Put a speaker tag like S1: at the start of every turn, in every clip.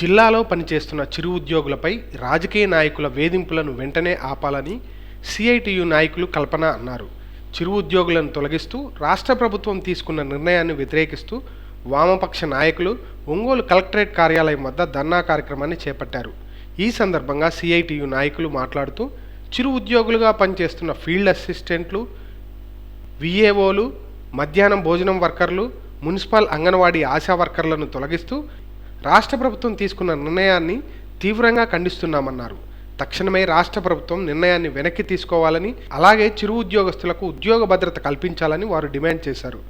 S1: జిల్లాలో పనిచేస్తున్న చిరు ఉద్యోగులపై రాజకీయ నాయకుల వేధింపులను వెంటనే ఆపాలని సిఐటియు నాయకులు కల్పన అన్నారు. చిరు ఉద్యోగులను తొలగిస్తూ రాష్ట్ర ప్రభుత్వం తీసుకున్న నిర్ణయాన్ని వ్యతిరేకిస్తూ వామపక్ష నాయకులు ఒంగోలు కలెక్టరేట్ కార్యాలయం వద్ద ధర్నా కార్యక్రమాన్ని చేపట్టారు. ఈ సందర్భంగా సిఐటియు నాయకులు మాట్లాడుతూ చిరు ఉద్యోగులుగా పనిచేస్తున్న ఫీల్డ్ అసిస్టెంట్లు విఏఓలు మధ్యాహ్నం భోజనం వర్కర్లు మున్సిపల్ అంగన్వాడీ ఆశా వర్కర్లను తొలగిస్తూ రాష్ట్ర ప్రభుత్వం తీసుకున్న నిర్ణయాన్ని తీవ్రంగా ఖండిస్తున్నామన్నారు. తక్షణమే రాష్ట్ర ప్రభుత్వం నిర్ణయాన్ని వెనక్కి తీసుకోవాలని అలాగే చిరు ఉద్యోగస్తులకు ఉద్యోగ భద్రత కల్పించాలని వారు డిమాండ్ చేశారు.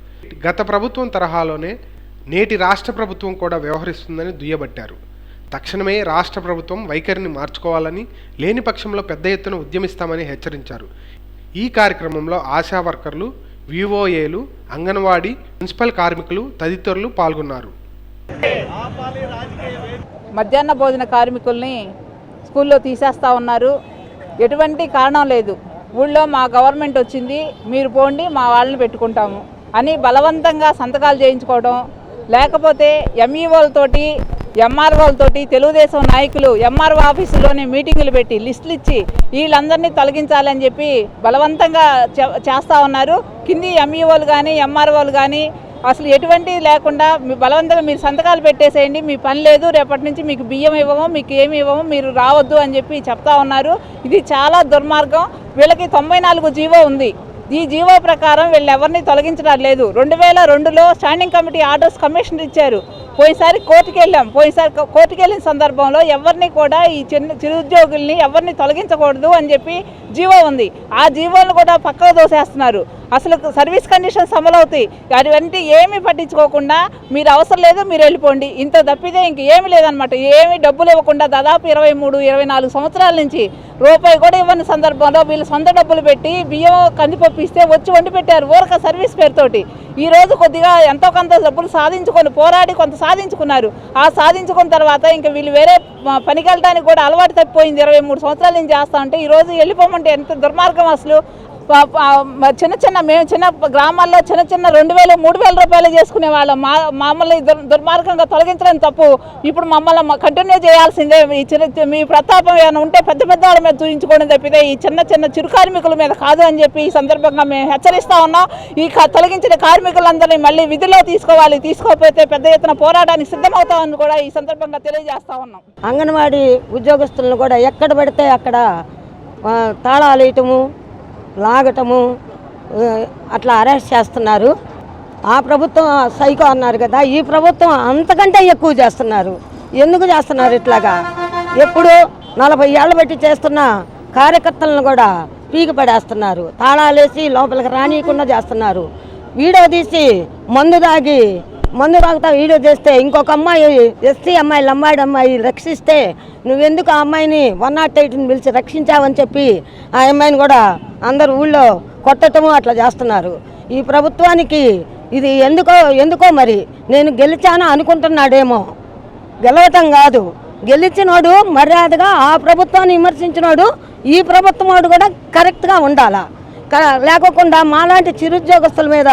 S1: గత ప్రభుత్వం తరహాలోనే నేటి రాష్ట్ర ప్రభుత్వం కూడా వ్యవహరిస్తుందని దుయ్యబట్టారు. తక్షణమే రాష్ట్ర ప్రభుత్వం వైఖరిని మార్చుకోవాలని లేని పక్షంలో పెద్ద ఎత్తున ఉద్యమిస్తామని హెచ్చరించారు. ఈ కార్యక్రమంలో ఆశా వర్కర్లు వివోఏలు అంగన్వాడీ మున్సిపల్ కార్మికులు తదితరులు పాల్గొన్నారు.
S2: మధ్యాహ్న భోజన కార్మికుల్ని స్కూల్లో తీసేస్తా ఉన్నారు. ఎటువంటి కారణం లేదు. ఊళ్ళో మా గవర్నమెంట్ వచ్చింది మీరు పోండి మా వాళ్ళని పెట్టుకుంటాము అని బలవంతంగా సంతకాలు చేయించుకోవడం లేకపోతే ఎంఈఓలతోటి ఎంఆర్ఓలతోటి తెలుగుదేశం నాయకులు ఎంఆర్ఓ ఆఫీసులోనే మీటింగులు పెట్టి లిస్టులు ఇచ్చి వీళ్ళందరినీ తొలగించాలని చెప్పి బలవంతంగా చే- చేస్తా ఉన్నారు. కింది ఎంఈఓలు కానీ ఎంఆర్ఓలు కానీ అసలు ఎటువంటి లేకుండా మీ బలవంతంగా మీరు సంతకాలు పెట్టేసేయండి మీ పని లేదు రేపటి నుంచి మీకు బియ్యం ఇవ్వము మీకు ఏమి ఇవ్వము మీరు రావద్దు అని చెప్పి చెప్తా ఉన్నారు. ఇది చాలా దుర్మార్గం. వీళ్ళకి తొంభై నాలుగు జీవో ఉంది. ఈ జీవో ప్రకారం వీళ్ళు ఎవరిని తొలగించడం లేదు. రెండు వేల రెండులో స్టాండింగ్ కమిటీ ఆర్డర్స్ కమిషన్ ఇచ్చారు. పోయినసారి కోర్టుకు వెళ్ళాం. పోయినసారి కోర్టుకు వెళ్ళిన సందర్భంలో ఎవరిని కూడా ఈ చిన్న చిరుద్యోగుల్ని ఎవరిని తొలగించకూడదు అని చెప్పి జీవో ఉంది. ఆ జీవోలను కూడా పక్కకు దోసేస్తున్నారు అసలు సర్వీస్ కండిషన్స్ అమలవుతాయి అటువంటి ఏమీ పట్టించుకోకుండా మీరు అవసరం లేదు మీరు వెళ్ళిపోండి. ఇంత తప్పితే ఇంక ఏమి లేదనమాట ఏమి డబ్బులు ఇవ్వకుండా దాదాపు ఇరవై మూడు ఇరవై నాలుగు సంవత్సరాల నుంచి రూపాయి కూడా ఇవ్వని సందర్భంలో వీళ్ళు సొంత డబ్బులు పెట్టి బియ్యం కందిపప్పు ఇస్తే వచ్చి వండి పెట్టారు ఊరక సర్వీస్ పేరుతోటి. ఈ రోజు కొద్దిగా ఎంతో కొంత డబ్బులు సాధించుకొని పోరాడి కొంత సాధించుకున్నారు. ఆ సాధించుకున్న తర్వాత ఇంకా వీళ్ళు వేరే పనికి వెళ్ళడానికి కూడా అలవాటు తప్పిపోయింది. ఇరవై మూడు సంవత్సరాల నుంచి చేస్తా ఉంటే ఈరోజు వెళ్ళిపోమంటే ఎంత దుర్మార్గం అసలు. చిన్న చిన్న మేము చిన్న గ్రామాల్లో చిన్న చిన్న రెండు వేలు మూడు వేల రూపాయలు చేసుకునే వాళ్ళం. మా మమ్మల్ని దుర్మార్గంగా తొలగించడం తప్పు. ఇప్పుడు మమ్మల్ని కంటిన్యూ చేయాల్సిందే. ఈ చిన్న మీ ప్రతాపం ఏమైనా ఉంటే పెద్ద పెద్ద వాళ్ళ మీద చూపించుకోవడం తప్పితే ఈ చిన్న చిన్న చిరు కార్మికుల మీద కాదు అని చెప్పి ఈ సందర్భంగా మేము హెచ్చరిస్తా ఉన్నాం. ఈ తొలగించిన కార్మికులందరినీ మళ్ళీ విధిలో తీసుకోవాలి. తీసుకోకపోతే పెద్ద ఎత్తున పోరాటానికి సిద్ధమవుతామని కూడా ఈ సందర్భంగా తెలియజేస్తా ఉన్నాం.
S3: అంగన్వాడీ ఉద్యోగస్తులను కూడా ఎక్కడ పడితే అక్కడ తాళాలు వేయటము లాగటము అట్లా అరెస్ట్ చేస్తున్నారు. ఆ ప్రభుత్వం సైకో అన్నారు కదా ఈ ప్రభుత్వం అంతకంటే ఎక్కువ చేస్తున్నారు. ఎందుకు చేస్తున్నారు ఇట్లాగా? ఎప్పుడు నలభై ఏళ్ళ బట్టి చేస్తున్న కార్యకర్తలను కూడా పీకి పడేస్తున్నారు. తాళాలేసి లోపలికి రానియకుండా చేస్తున్నారు. వీడియో తీసి మందు దాగి మందు తాగుతా వీడియో చేస్తే ఇంకొక అమ్మాయి ఎస్సీ అమ్మాయి లంబాడి అమ్మాయి రక్షిస్తే నువ్వెందుకు ఆ అమ్మాయిని వన్ నాట్ ఎయిట్ని పిలిచి రక్షించావని చెప్పి ఆ అమ్మాయిని కూడా అందరు ఊళ్ళో కొట్టటము అట్లా చేస్తున్నారు. ఈ ప్రభుత్వానికి ఇది ఎందుకో ఎందుకో మరి? నేను గెలిచాను అనుకుంటున్నాడేమో. గెలవటం కాదు. గెలిచినోడు మర్యాదగా ఆ ప్రభుత్వాన్ని విమర్శించినోడు ఈ ప్రభుత్వం వాడు కూడా కరెక్ట్గా ఉండాలా? లేకోకుండా మాలాంటి చిరుద్యోగస్తుల మీద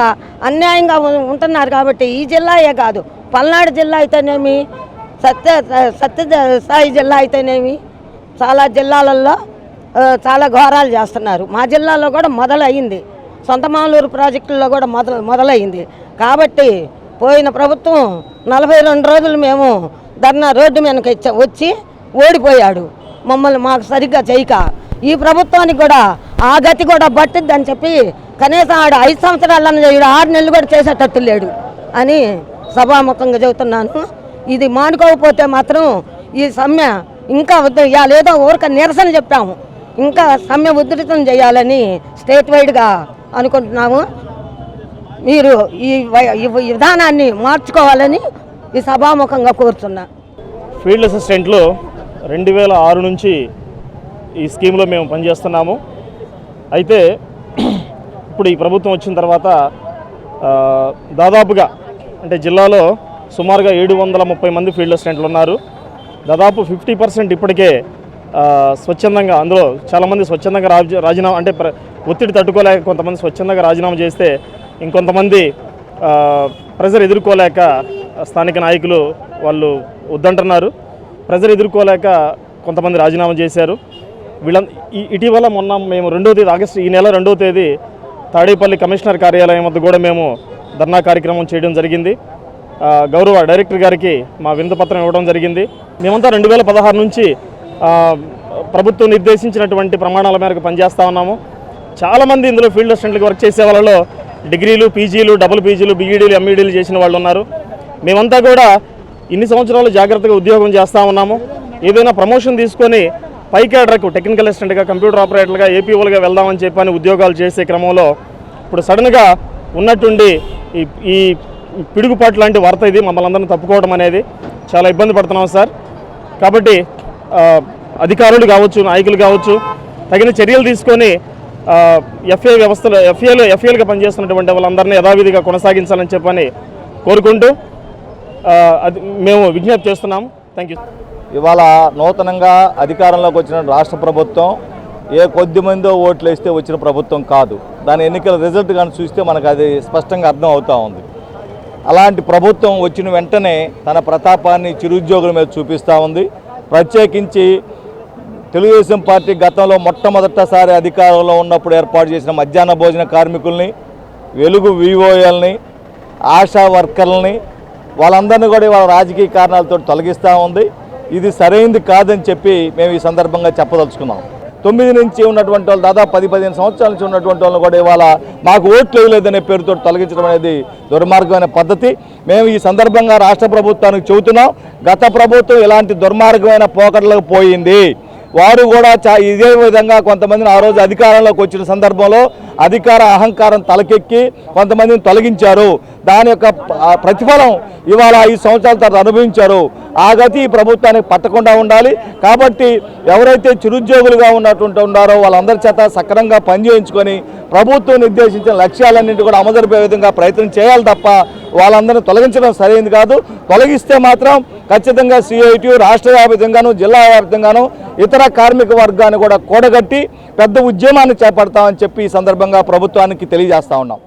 S3: అన్యాయంగా ఉంటున్నారు కాబట్టి ఈ జిల్లాయే కాదు పల్నాడు జిల్లా అయితేనేమి సత్య సత్య సాయి జిల్లా అయితేనేమి చాలా జిల్లాలలో చాలా ఘోరాలు చేస్తున్నారు. మా జిల్లాలో కూడా మొదలయ్యింది. సొంతమాలూరు ప్రాజెక్టుల్లో కూడా మొదలు మొదలైంది కాబట్టి పోయిన ప్రభుత్వం నలభై రెండు రోజులు మేము ధర్నా రోడ్డు మీదకి వచ్చి ఓడిపోయాడు. మమ్మల్ని మాకు సరిగ్గా చేయక ఈ ప్రభుత్వానికి కూడా ఆ గతి కూడా పట్టుద్దని చెప్పి కనీసం ఆడు ఐదు సంవత్సరాలన్న చేయడు ఆరు నెలలు కూడా చేసేటట్టు లేడు అని సభాముఖంగా చెబుతున్నాను. ఇది మానుకోకపోతే మాత్రం ఈ సమ్మె ఇంకా వద్దు ఇవాళ ఊరిక నిరసన చెప్పాము. ఇంకా సమ్మె ఉధృతం చేయాలని స్టేట్ వైడ్గా అనుకుంటున్నాము. మీరు ఈ వై- ఈ విధానాన్ని మార్చుకోవాలని ఈ సభాముఖంగా కోరుతున్నా.
S4: ఫీల్డ్ అసిస్టెంట్లు రెండు వేల ఆరు నుంచి ఈ స్కీమ్లో మేము పనిచేస్తున్నాము. అయితే ఇప్పుడు ఈ ప్రభుత్వం వచ్చిన తర్వాత దాదాపుగా అంటే జిల్లాలో సుమారుగా ఏడు వందల ముప్పై మంది ఫీల్డ్ అసిస్టెంట్లు ఉన్నారు. దాదాపు ఫిఫ్టీ పర్సెంట్ ఇప్పటికే స్వచ్ఛందంగా అందులో చాలామంది స్వచ్ఛందంగా రాజీనామా అంటే ప్ర- ఒత్తిడి తట్టుకోలేక కొంతమంది స్వచ్ఛందంగా రాజీనామా చేస్తే ఇంకొంతమంది ప్రజలు ప్రెజర్ ఎదుర్కోలేక స్థానిక నాయకులు వాళ్ళు వద్దంటున్నారు. ప్రెజర్ ఎదుర్కోలేక కొంతమంది రాజీనామా చేశారు. వీళ్ళ ఈ- ఇటీవల మొన్న మేము రెండవ తేదీ ఆగస్టు ఈ నెల రెండవ తేదీ తాడేపల్లి కమిషనర్ కార్యాలయం వద్ద కూడా మేము ధర్నా కార్యక్రమం చేయడం జరిగింది. గౌరవ డైరెక్టర్ గారికి మా వినతిపత్రం ఇవ్వడం జరిగింది. మేమంతా రెండు వేల పదహారు నుంచి ప్రభుత్వం నిర్దేశించినటువంటి ప్రమాణాల మేరకు పనిచేస్తూ ఉన్నాము. చాలామంది ఇందులో ఫీల్డ్ అసిస్టెంట్లకు వర్క్ చేసే వాళ్ళలో డిగ్రీలు పీజీలు డబుల్ పీజీలు బీఈడీలు ఎంఈడీలు చేసిన వాళ్ళు ఉన్నారు. మేమంతా కూడా ఇన్ని సంవత్సరాలు జాగ్రత్తగా ఉద్యోగం చేస్తూ ఉన్నాము. ఏదైనా ప్రమోషన్ తీసుకొని పై క్యాడర్కు టెక్నికల్ అసిస్టెంట్గా కంప్యూటర్ ఆపరేటర్గా ఏపీఓలుగా వెళ్దామని చెప్పని ఉద్యోగాలు చేసే క్రమంలో ఇప్పుడు సడన్గా ఉన్నట్టుండి ఈ ఈ పిడుగుపాటు లాంటి వార్త ఇది మమ్మల్ని అందరం తప్పుకోవడం అనేది చాలా ఇబ్బంది పడుతున్నాం సార్. కాబట్టి అధికారులు కావచ్చు నాయకులు కావచ్చు తగిన చర్యలు తీసుకొని ఎఫ్ఏ వ్యవస్థలో ఎఫ్ఏలు ఎఫ్ఏలుగా పనిచేస్తున్నటువంటి వాళ్ళందరినీ యథావిధిగా కొనసాగించాలని చెప్పని కోరుకుంటూ అది మేము విజ్ఞప్తి చేస్తున్నాము థ్యాంక్ యూ.
S5: ఇవాళ నూతనంగా అధికారంలోకి వచ్చిన రాష్ట్ర ప్రభుత్వం ఏ కొద్ది మందో ఓట్లు వేస్తే వచ్చిన ప్రభుత్వం కాదు. దాని ఎన్నికల రిజల్ట్ కానీ చూస్తే మనకు అది స్పష్టంగా అర్థం అవుతూ ఉంది. అలాంటి ప్రభుత్వం వచ్చిన వెంటనే తన ప్రతాపాన్ని చిరుద్యోగుల మీద చూపిస్తూ ఉంది. ప్రత్యేకించి తెలుగుదేశం పార్టీ గతంలో మొట్టమొదటిసారి అధికారంలో ఉన్నప్పుడు ఏర్పాటు చేసిన మధ్యాహ్న భోజన కార్మికుల్ని వెలుగు వివోఎల్ని ఆశా వర్కర్లని వాళ్ళందరినీ కూడా వాళ్ళ రాజకీయ కారణాలతో తొలగిస్తూ ఉంది. ఇది సరైంది కాదని చెప్పి మేము ఈ సందర్భంగా చెప్పదలుచుకున్నాం. తొమ్మిది నుంచి ఉన్నటువంటి వాళ్ళు దాదాపు పది పదిహేను సంవత్సరాల నుంచి ఉన్నటువంటి వాళ్ళని కూడా ఇవాళ మాకు ఓట్లు వేయలేదనే పేరుతో తొలగించడం అనేది దుర్మార్గమైన పద్ధతి. మేము ఈ సందర్భంగా రాష్ట్ర ప్రభుత్వానికి చెబుతున్నాం గత ప్రభుత్వం ఇలాంటి దుర్మార్గమైన పోకడలకు పోయింది. వారు కూడా చా ఇదే విధంగా కొంతమందిని ఆ రోజు అధికారంలోకి వచ్చిన సందర్భంలో అధికార అహంకారం తలకెక్కి కొంతమందిని తొలగించారు. దాని యొక్క ప్రతిఫలం ఇవాళ ఐదు సంవత్సరాల తర్వాత అనుభవించారు. ఆ గతి ఈ ప్రభుత్వానికి పట్టకుండా ఉండాలి. కాబట్టి ఎవరైతే చిరుద్యోగులుగా ఉన్నటువంటి ఉన్నారో వాళ్ళందరి చేత సక్రమంగా పనిచేయించుకొని ప్రభుత్వం నిర్దేశించిన లక్ష్యాలన్నింటి కూడా అమలు విధంగా ప్రయత్నం చేయాలి తప్ప వాళ్ళందరినీ తొలగించడం సరైనది కాదు. తొలగిస్తే మాత్రం ఖచ్చితంగా సిఐటి రాష్ట్ర వ్యాప్తంగాను జిల్లా వ్యాప్తంగాను ఇతర కార్మిక వర్గాన్ని కూడా కూడగట్టి పెద్ద ఉద్యమాన్ని చేపడతామని చెప్పి ఈ సందర్భంగా ప్రభుత్వానికి తెలియజేస్తా ఉన్నాం.